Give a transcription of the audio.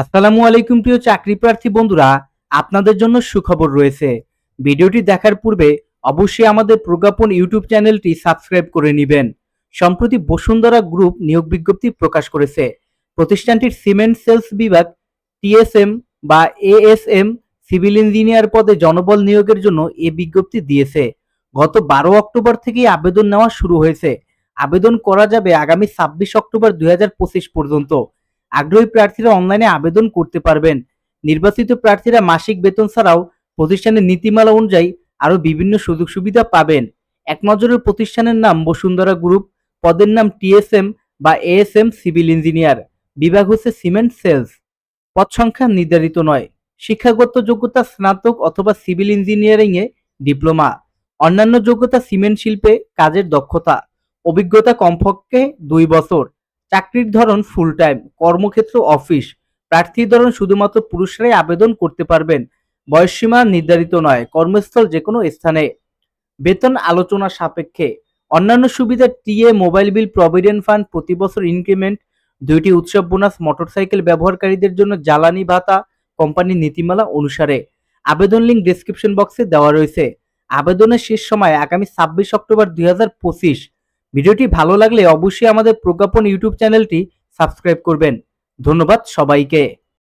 আসসালামু আলাইকুম প্রিয় চাকরি প্রার্থী বন্ধুরা, আপনাদের জন্য সুখবর রয়েছে। ভিডিওটি দেখার পূর্বে অবশ্যই আমাদের প্রজ্ঞাপন ইউটিউব চ্যানেলটি সাবস্ক্রাইব করে নেবেন। সম্প্রতি বসুন্ধরা গ্রুপ নিয়োগ বিজ্ঞপ্তি প্রকাশ করেছে। প্রতিষ্ঠানটির সিমেন্ট সেলস বিভাগ, টিএসএম বা এএসএম সিভিল ইঞ্জিনিয়ার পদে জনবল নিয়োগের জন্য এ বিজ্ঞপ্তি দিয়েছে। গত বারো অক্টোবর থেকেই আবেদন নেওয়া শুরু হয়েছে। আবেদন করা যাবে আগামী ছাব্বিশ অক্টোবর দুই হাজার পঁচিশ পর্যন্ত। আগ্রহী প্রার্থীরা অনলাইনে আবেদন করতে পারবেন। নির্বাচিত প্রার্থীরা মাসিক বেতন ছাড়াও প্রতিষ্ঠানের নীতিমালা অনুযায়ী আরও বিভিন্ন সুযোগ সুবিধা পাবেন। এক নজরের প্রতিষ্ঠানের নাম বসুন্ধরা গ্রুপ, পদের নাম টিএসএম বা এএসএম সিভিল ইঞ্জিনিয়ার। বিভাগ হচ্ছে সিমেন্ট সেলস। পদ সংখ্যা নির্ধারিত নয়। শিক্ষাগত যোগ্যতা স্নাতক অথবা সিভিল ইঞ্জিনিয়ারিং এ ডিপ্লোমা। অন্যান্য যোগ্যতা সিমেন্ট শিল্পে কাজের দক্ষতা। অভিজ্ঞতা কমপক্ষে দুই বছর। চাকরির ধরন ফুল টাইম কর্মক্ষেত্র অফিস প্রার্থীর ধরন শুধুমাত্র পুরুষরাই আবেদন করতে পারবেন। বয়সসীমা নির্ধারিত নয়, কর্মস্থল যে কোনো স্থানে। বেতন আলোচনা সাপেক্ষে। অন্যান্য সুবিধা, TA mobile bill provident fund প্রতি বছর ইনক্রিমেন্ট দুইটি উৎসব বোনাস মোটরসাইকেল ব্যবহারকারীদের জন্য জ্বালানি ভাতা কোম্পানির নীতিমালা অনুসারে। আবেদন লিঙ্ক ডেসক্রিপশন বক্সে দেওয়া রয়েছে। আবেদনের শেষ সময় আগামী ছাব্বিশ অক্টোবর দুই হাজার পঁচিশ। ভিডিওটি ভালো লাগলে অবশ্যই আমাদের প্রজ্ঞাপন ইউটিউব চ্যানেলটি সাবস্ক্রাইব করবেন। ধন্যবাদ সবাইকে।